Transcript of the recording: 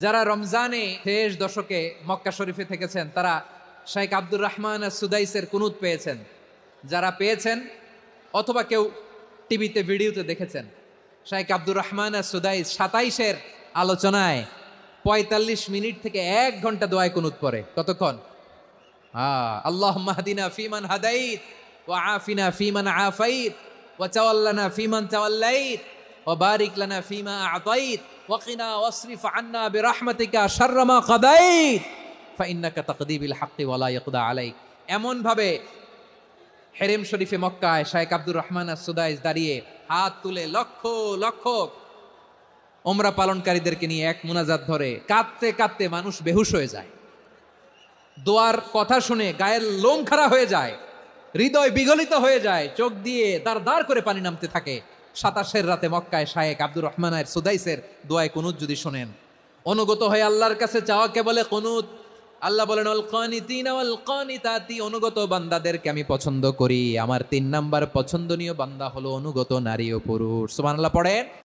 যারা রমজানে শেষ দশকে মক্কা শরীফে থেকেছেন, তারা শাইখ আব্দুর রহমান সুদাইসের কুনুত পেয়েছেন। যারা পেয়েছেন অথবা কেউ টিভিতে, ভিডিওতে দেখেছেন, শাইখ আব্দুর রহমান সুদাইস সাতাইশের আলোচনায় পঁয়তাল্লিশ মিনিট থেকে এক ঘণ্টা দোয়ায় কুনুত পরে কতক্ষণ? আল্লাহ মাহদিনা ফিমান হাদাইত ও আফিনা ফিমান আফাইত ও চাওয়াল্লানা ফিমান চাওয়াল্লাইত ও বারিক লানা ফিমা আতাইত। ওয়াকিনা ওয়াসরিফ আন্না বিরহমাতিকা শাররা মা কাদাইত, ফাইন্নাকা তাকদিবিল হাক্কি ওয়ালা আলাইক। এমন ভাবে হেরেম শরীফে মক্কায় শায়েখ আব্দুর রহমান সুদাইস দাঁড়িয়ে হাত তুলে লক্ষ লক্ষ ওমরা পালনকারীদেরকে নিয়ে এক মুনাজাত ধরে কাঁদতে কাঁদতে মানুষ বেহুশ হয়ে যায়। দোয়ার কথা শুনে গায়ের লোম খাড়া হয়ে যায়, হৃদয় বিগলিত হয়ে যায়, চোখ দিয়ে দাঁড় দাঁড় করে পানি নামতে থাকে। সাতাশের রাতে মক্কায় শায়েক আব্দুর রহমানের সুদাইসের দোয়ায় কুনুত যদি শোনেন। অনুগত হয়ে আল্লাহর কাছে চাওয়াকে বলে কুনুত। আল্লাহ বলেন কানিতাতি অনুগত বান্দাদেরকে আমি পছন্দ করি। আমার তিন নাম্বার পছন্দনীয় বান্দা হলো অনুগত নারী ও পুরুষ। সুবহানাল্লাহ, পড়েন।